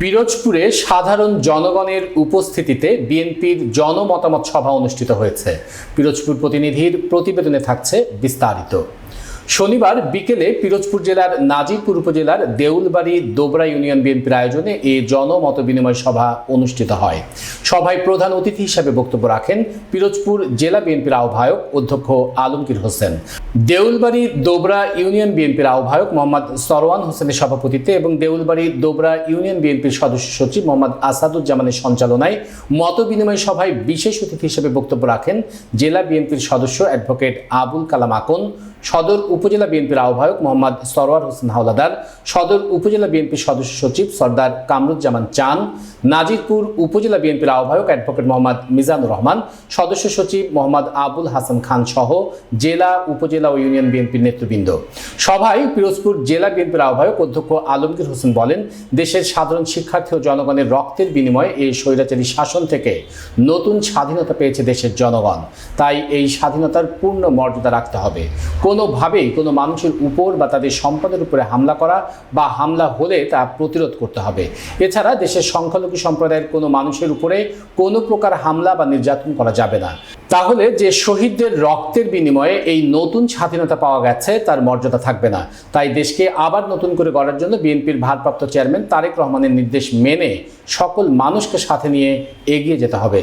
পিরোজপুরে সাধারণ জনগণের উপস্থিতিতে বিএনপির জনমতামত সভা অনুষ্ঠিত হয়েছে। পিরোজপুর প্রতিনিধির প্রতিবেদনে থাকছে বিস্তারিত। শনিবার বিকেলে পিরোজপুর জেলার নাজিরপুর উপজেলার দেউলবাড়ি দোবরা ইউনিয়ন বিএনপির আয়োজনে এই জনমত বিনিময় সভা অনুষ্ঠিত হয়। সভায় প্রধান অতিথি হিসেবে বক্তব্য রাখেন পিরোজপুর জেলা বিএনপির আহ্বায়ক অধ্যক্ষ আলমগীর হোসেন। দেউলবাড়ি দোবরা ইউনিয়ন বিএনপির আহ্বায়ক মোহাম্মদ সরওয়ান হোসেনের সভাপতিত্বে এবং দেউলবাড়ি দোবরা ইউনিয়ন বিএনপির সদস্য সচিব মোহাম্মদ আসাদুজ্জামানের সঞ্চালনায় মত বিনিময় সভায় বিশেষ অতিথি হিসেবে বক্তব্য রাখেন জেলা বিএনপির সদস্য অ্যাডভোকেট আবুল কালাম আকন, সদর উপজেলা বিএনপির আহ্বায়ক মোহাম্মদ সরওয়ার হোসেন হাওলাদার, সদর উপজেলা বিএনপির সদস্য সচিব সর্দার কামরুজ্জামান চান, নাজিরপুর উপজেলা বিএনপির আহ্বায়ক অ্যাডভোকেট মোহাম্মদ মিজানুর রহমান, সদস্য সচিব মোহাম্মদ আবুল হাসান খান সহ জেলা, উপজেলা ও ইউনিয়ন বিএনপির নেতৃবৃন্দ। সভায় পিরোজপুর জেলা বিএনপির আহ্বায়ক অধ্যক্ষ আলমগীর হোসেন বলেন, দেশের সাধারণ শিক্ষার্থী ও জনগণের রক্তের বিনিময়ে এই স্বৈরাচারী শাসন থেকে নতুন স্বাধীনতা পেয়েছে দেশের জনগণ। তাই এই স্বাধীনতার পূর্ণ মর্যাদা রাখতে হবে। কোনোভাবেই কোনো মানুষের উপর বা তাদের সম্পদের উপরে হামলা করা বা হামলা হলে তা প্রতিরোধ করতে হবে। এছাড়া দেশের সংখ্যালঘু সম্প্রদায়ের কোনো মানুষের উপরে কোনো প্রকার হামলা বা নির্যাতন করা যাবে না। তাহলে যে শহীদদের রক্তের বিনিময়ে এই নতুন স্বাধীনতা পাওয়া গেছে, তার মর্যাদা থাকবে না। তাই দেশকে আবার নতুন করে গড়ার জন্য বিএনপির ভারপ্রাপ্ত চেয়ারম্যান তারেক রহমানের নির্দেশ মেনে সকল মানুষকে সাথে নিয়ে এগিয়ে যেতে হবে।